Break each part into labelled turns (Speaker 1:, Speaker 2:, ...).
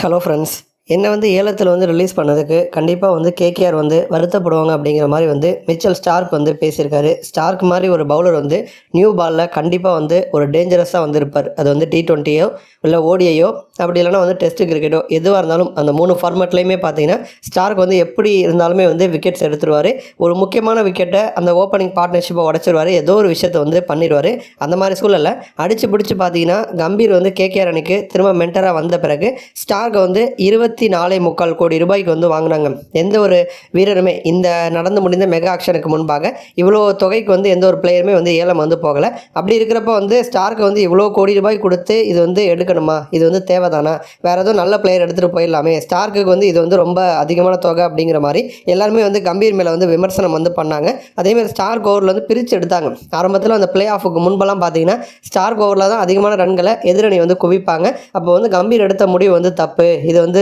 Speaker 1: Hello friends என்னை வந்து ஏலத்தில் வந்து ரிலீஸ் பண்ணதுக்கு கண்டிப்பாக வந்து கேகேஆர் வந்து வருத்தப்படுவாங்க அப்படிங்கிற மாதிரி வந்து மிச்சல் ஸ்டார்க் வந்து பேசியிருக்காரு. ஸ்டார்க் மாதிரி ஒரு பவுலர் வந்து நியூ பாலில் கண்டிப்பாக வந்து ஒரு டேஞ்சரஸாக வந்து இருப்பார். அது வந்து டி ட்வெண்ட்டியோ இல்லை ஓடிஐயோ அப்படி இல்லைனா வந்து டெஸ்ட் கிரிக்கெட்டோ எதுவாக இருந்தாலும் அந்த மூணு ஃபார்மேட்லேயுமே பார்த்தீங்கன்னா ஸ்டார்க் வந்து எப்படி இருந்தாலுமே வந்து விக்கெட்ஸ் எடுத்துருவார். ஒரு முக்கியமான விக்கெட்டை அந்த ஓப்பனிங் பார்ட்னர்ஷிப்பை உடச்சிருவார். ஏதோ ஒரு விஷயத்தை வந்து பண்ணிடுவார் அந்த மாதிரி சூழலில் அடித்து பிடிச்சி பார்த்தீங்கன்னா கம்பீர் வந்து கேகேஆர் அணிக்கு திரும்ப மென்டராக வந்த பிறகு ஸ்டார்க்கை வந்து இருபத்தி நாலே முக்கால் கோடி ரூபாய்க்கு வந்து வாங்கினாங்க. எந்த ஒரு வீரருமே இந்த நடந்து முடிந்த மெகா ஆக்ஷனுக்கு முன்பாக இவ்வளோ தொகைக்கு வந்து எந்த ஒரு பிளேயருமே வந்து ஏலம் வந்து போகலை. அப்படி இருக்கிறப்ப வந்து ஸ்டார்க்கு வந்து இவ்வளோ கோடி ரூபாய் கொடுத்து இது வந்து எடுக்கணுமா? இது வந்து தேவைதானா? வேறு எதுவும் நல்ல பிளேயர் எடுத்துகிட்டு போயிடலாமே. ஸ்டார்க்குக்கு வந்து இது வந்து ரொம்ப அதிகமான தொகை அப்படிங்கிற மாதிரி எல்லாருமே வந்து கம்பீர் மேலே வந்து விமர்சனம் வந்து பண்ணாங்க. அதேமாதிரி ஸ்டார்க் ஓவரில் வந்து பிரித்து எடுத்தாங்க. ஆரம்பத்தில் அந்த பிளே ஆஃபுக்கு முன்பெல்லாம் பார்த்தீங்கன்னா ஸ்டார்க் ஓவரில் தான் அதிகமான ரன்களை எதிரணி வந்து குவிப்பாங்க. அப்போ வந்து கம்பீர் எடுத்த முடிவு வந்து தப்பு. இது வந்து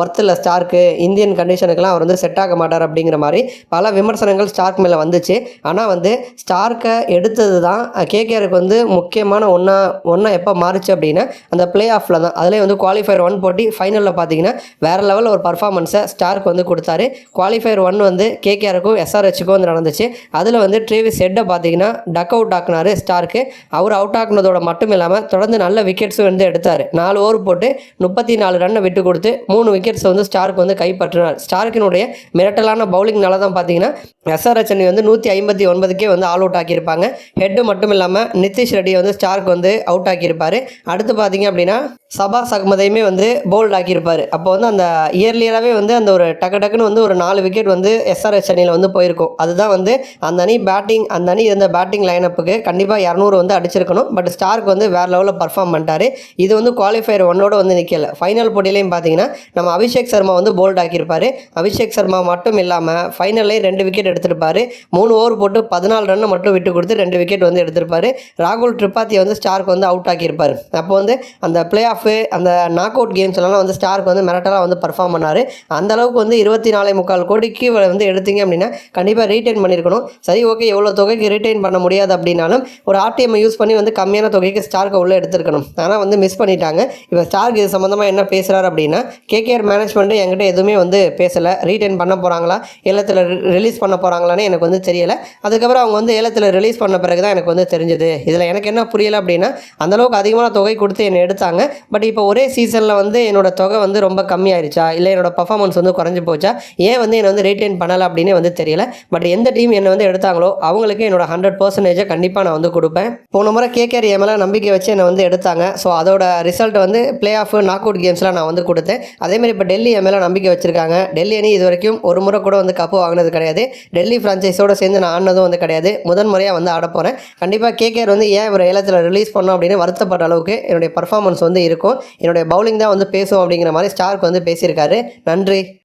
Speaker 1: ஒர்த்தில் ஸ்டார்க்கு இந்தியன் கண்டிஷனுக்கெல்லாம் அவர் வந்து செட் ஆக மாட்டார் அப்படிங்கிற மாதிரி பல விமர்சனங்கள் ஸ்டார்க் மேலே வந்துச்சு. ஆனால் வந்து ஸ்டார்க்கை எடுத்தது தான் கேகேஆருக்கு வந்து முக்கியமான ஒன்றா ஒன்றா எப்போ மாறுச்சு அப்படின்னா அந்த பிளே ஆஃபில் தான். அதிலே வந்து குவாலிஃபயர் ஒன் போட்டி ஃபைனலில் பார்த்தீங்கன்னா வேறு லெவலில் ஒரு பர்ஃபார்மன்ஸை ஸ்டார்க் வந்து கொடுத்தாரு. குவாலிஃபயர் ஒன் வந்து கேகேஆருக்கும் எஸ்ஆர்ஹெச்சுக்கும் வந்து நடந்துச்சு. அதில் வந்து ட்ரேவிஸ் ஹெட்டை பார்த்தீங்கன்னா டக் அவுட் ஆக்குனாரு ஸ்டார்க்கு. அவர் அவுட் ஆக்குனதோட மட்டும் இல்லாமல் தொடர்ந்து நல்ல விக்கெட்ஸும் வந்து எடுத்தார். நாலு ஓவர் போட்டு முப்பத்தி நாலு ரன்னை விட்டு கொடுத்து மூணு விக்கெட்ஸ் வந்து ஸ்டார்க் வந்து கைப்பற்றினார். ஸ்டார்க்கினுடைய மிரட்டலான பவுலிங்னால தான் பார்த்தீங்கன்னா எஸ்ஆர் அணி வந்து நூற்றி ஐம்பத்தி ஒன்பதுக்கே வந்து ஆல் அவுட் ஆக்கியிருப்பாங்க. ஹெட்டு மட்டும் இல்லாமல் நிதிஷ் ரெட்டி வந்து ஸ்டார்க் வந்து அவுட் ஆக்கியிருப்பார். அடுத்து பார்த்தீங்க அப்படின்னா சபாஸ் அகமதையுமே வந்து போல்ட் ஆக்கியிருப்பார். அப்போ வந்து அந்த இயர்லியராகவே வந்து அந்த ஒரு டக்கு டக்குன்னு வந்து ஒரு நாலு விக்கெட் வந்து எஸ்ஆர்எஸ் சென்னையில் வந்து போயிருக்கும். அதுதான் வந்து அந்த அணி பேட்டிங் அந்த அணி இருந்த பேட்டிங் லைனப்புக்கு கண்டிப்பாக இரநூறு வந்து அடிச்சிருக்கணும். பட் ஸ்டார்க் வந்து வேறு லெவலில் பர்ஃபார்ம் பண்ணிட்டாரு. இது வந்து குவாலிஃபயர் ஒன்னோட வந்து நிற்கல ஃபைனல் போட்டியிலையும் பார்த்தீங்கன்னா நம்ம அபிஷேக் சர்மா வந்து போல்ட் ஆக்கியிருப்பார். அபிஷேக் சர்மா மட்டும் இல்லாமல் ஃபைனல்லே ரெண்டு விக்கெட் எடுத்திருப்பார். மூணு ஓவர் போட்டு பதினாலு ரன் மட்டும் விட்டு கொடுத்து ரெண்டு விக்கெட் வந்து எடுத்திருப்பார். ராகுல் திரிபாத்தியை வந்து ஸ்டார்க் வந்து அவுட் ஆக்கியிருப்பார். அப்போ வந்து அந்த பிளே ஆஃபு அந்த நாக் அவுட் கேம்ஸ்லாம் வந்து ஸ்டார்க் வந்து மிரட்டலாக வந்து பர்ஃபார்ம் பண்ணார். அந்த அளவுக்கு வந்து இருபத்தி நாலே முக்கால் கோடிக்கு வந்து எடுத்தீங்க அப்படின்னா கண்டிப்பாக ரீட்டைன் பண்ணியிருக்கணும் சரி ஓகே எவ்வளோ தொகைக்கு ரீட்டைன் பண்ண முடியாது அப்படின்னாலும் ஒரு ஆர்டிஎம் யூஸ் பண்ணி வந்து கம்மியான தொகைக்கு ஸ்டார்க்கை உள்ளே எடுத்திருக்கணும். ஆனால் வந்து மிஸ் பண்ணிட்டாங்க. இப்போ ஸ்டார்க் இது சம்மந்தமாக என்ன பேசுகிறார் அப்படின்னா கேகேஆர் மேனேஜ்மெண்ட்டு என்கிட்ட எதுவுமே வந்து பேசலை. ரீட்டைன் பண்ண போகிறாங்களா ஏலத்தில் ரிலீஸ் பண்ண போகிறாங்களான்னு எனக்கு வந்து தெரியலை. அதுக்கப்புறம் அவங்க வந்து ஏலத்தில் ரிலீஸ் பண்ண பிறகு தான் எனக்கு வந்து தெரிஞ்சது. இதில் எனக்கு என்ன புரியலை அப்படின்னா அந்தளவுக்கு அதிகமான தொகை கொடுத்து என்னை எடுத்தாங்க. பட் இப்போ ஒரே சீசனில் வந்து என்னோட தொகை வந்து ரொம்ப கம்மியாயிருச்சா? இல்லை என்னோட பர்ஃபார்மன்ஸ் வந்து குறைஞ்சி போச்சா? ஏன் வந்து என்னை வந்து ரீட்டைன் பண்ணலை அப்படின்னு வந்து தெரியல. பட் எந்த டீம் என்னை வந்து எடுத்தாங்களோ அவங்களுக்கு என்னோட ஹண்ட்ரட் பர்சன்டேஜை கண்டிப்பாக நான் வந்து கொடுப்பேன். போன முறை கேகேஆர் எம்எல்லாம் நம்பிக்கை வச்சு என்னை வந்து எடுத்தாங்க. ஸோ அதோட ரிசல்ட் வந்து பிளே ஆஃப் நாக் அவுட் கேம்ஸ்லாம் நான் வந்து கொடுத்தேன். அதேமாதிரி இப்போ டெல்லி என் மேலே நம்பிக்கை வச்சுருக்காங்க. டெல்லி அணி இது வரைக்கும் ஒரு முறை கூட வந்து கப்பு வாங்கினது கிடையாது. டெல்லி ஃப்ரான்ச்சைஸோடு சேர்ந்து நான் ஆடினதும் வந்து கிடையாது. முதன் முறையாக வந்து ஆட போகிறேன் கண்டிப்பாக கேகேஆர் வந்து ஏன் இவர் ஏலத்தில் ரிலீஸ் பண்ணோம் அப்படின்னு வருத்தப்படுற அளவுக்கு என்னுடைய பர்ஃபார்மன்ஸ் வந்து இருக்கும். என்னுடைய பவுலிங் தான் வந்து பேசும் அப்படிங்கிற மாதிரி ஸ்டார்க் வந்து பேசியிருக்காரு. நன்றி.